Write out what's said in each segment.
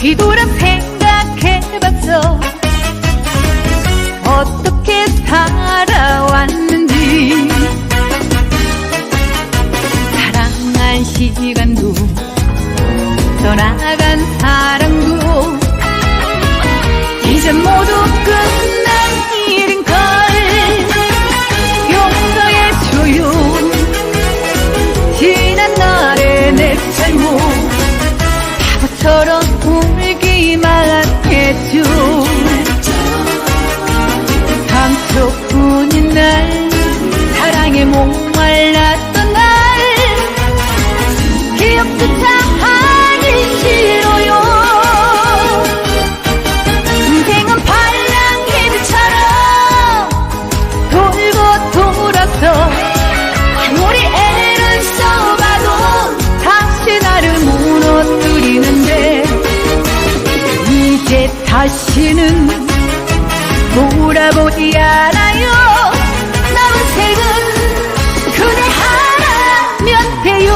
뒤돌아 생각해봤어. 어떻게 살아왔는지. 사랑한 시기 울기만 해줘 다시는 돌아보지 않아요. 남은 색은 그대 하나면 돼요.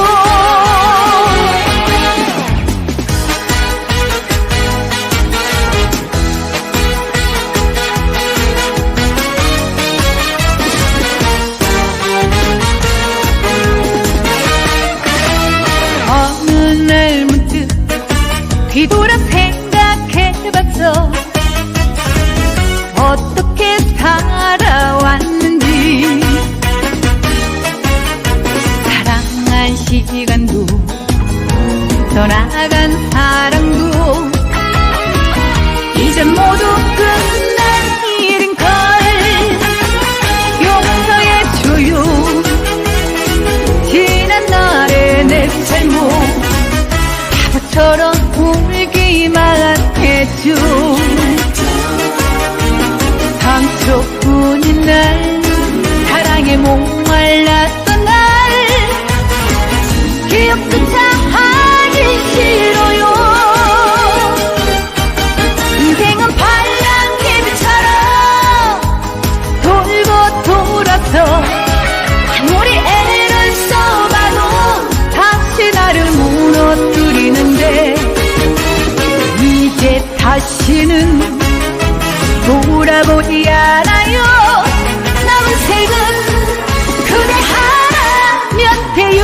어느 날 문득 뒤돌아 떠나간 사랑도 이젠 모두 끝난 일인걸 용서해줘요. 지난 날의 내 잘못 바보처럼 울기만 했죠. 상처뿐인 날 사랑에 목말랐던 날 기억조차 돌아서 아무리 애를 써봐도 다시 나를 무너뜨리는데 이제 다시는 돌아보지 않아요. 남은 색은 그대 하나면 돼요.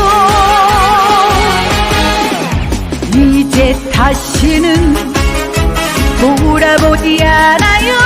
이제 다시는 돌아보지 않아요